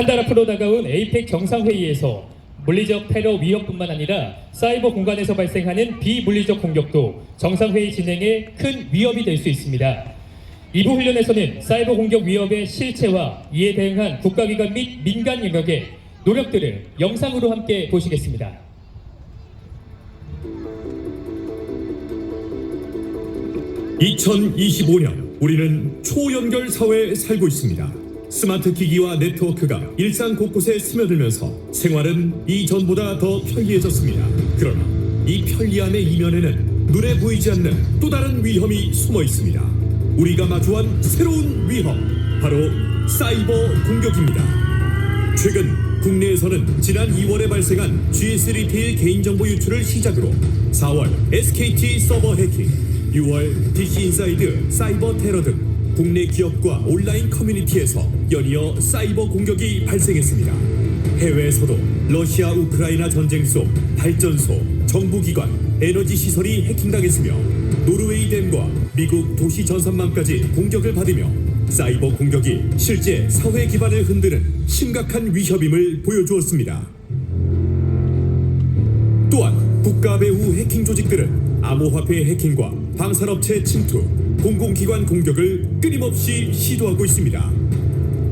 한 달 앞으로 다가온 에이펙 정상회의에서 물리적 테러 위협뿐만 아니라 사이버 공간에서 발생하는 비물리적 공격도 정상회의 진행에 큰 위협이 될 수 있습니다. 이부 훈련에서는 사이버 공격 위협의 실체와 이에 대응한 국가기관 및 민간 영역의 노력들을 영상으로 함께 보시겠습니다. 2025년 우리는 초연결 사회에 살고 있습니다. 스마트 기기와 네트워크가 일상 곳곳에 스며들면서 생활은 이전보다 더 편리해졌습니다. 그러나 이 편리함의 이면에는 눈에 보이지 않는 또 다른 위험이 숨어 있습니다. 우리가 마주한 새로운 위험, 바로 사이버 공격입니다. 최근 국내에서는 지난 2월에 발생한 GS 리테일 개인정보 유출을 시작으로 4월 SKT 서버 해킹, 6월 DC 인사이드 사이버 테러 등 국내 기업과 온라인 커뮤니티에서 연이어 사이버 공격이 발생했습니다. 해외에서도 러시아 우크라이나 전쟁 속 발전소, 정부기관, 에너지 시설이 해킹당했으며 노르웨이 댐과 미국 도시 전선망까지 공격을 받으며 사이버 공격이 실제 사회 기반을 흔드는 심각한 위협임을 보여주었습니다. 또한 국가 배후 해킹 조직들은 암호화폐 해킹과 방산업체 침투, 공공기관 공격을 끊임없이 시도하고 있습니다.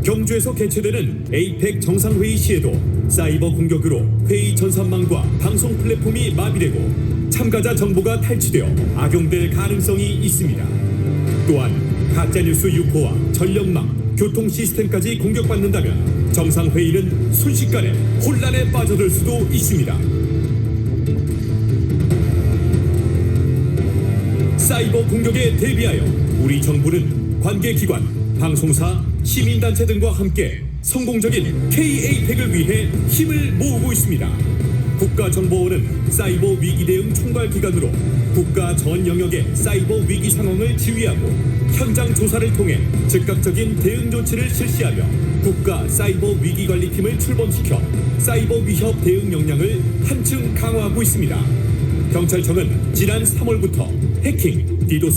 경주에서 개최되는 에이펙 정상회의 시에도 사이버 공격으로 회의 전산망과 방송 플랫폼이 마비되고 참가자 정보가 탈취되어 악용될 가능성이 있습니다. 또한 가짜뉴스 유포와 전력망, 교통 시스템까지 공격받는다면 정상회의는 순식간에 혼란에 빠져들 수도 있습니다. 사이버 공격에 대비하여 우리 정부는 관계기관, 방송사, 시민단체 등과 함께 성공적인 K-APEC을 위해 힘을 모으고 있습니다. 국가정보원은 사이버 위기 대응 총괄 기관으로 국가 전 영역의 사이버 위기 상황을 지휘하고 현장 조사를 통해 즉각적인 대응 조치를 실시하며 국가 사이버 위기 관리팀을 출범시켜 사이버 위협 대응 역량을 한층 강화하고 있습니다. 경찰청은 지난 3월부터 해킹, 디도스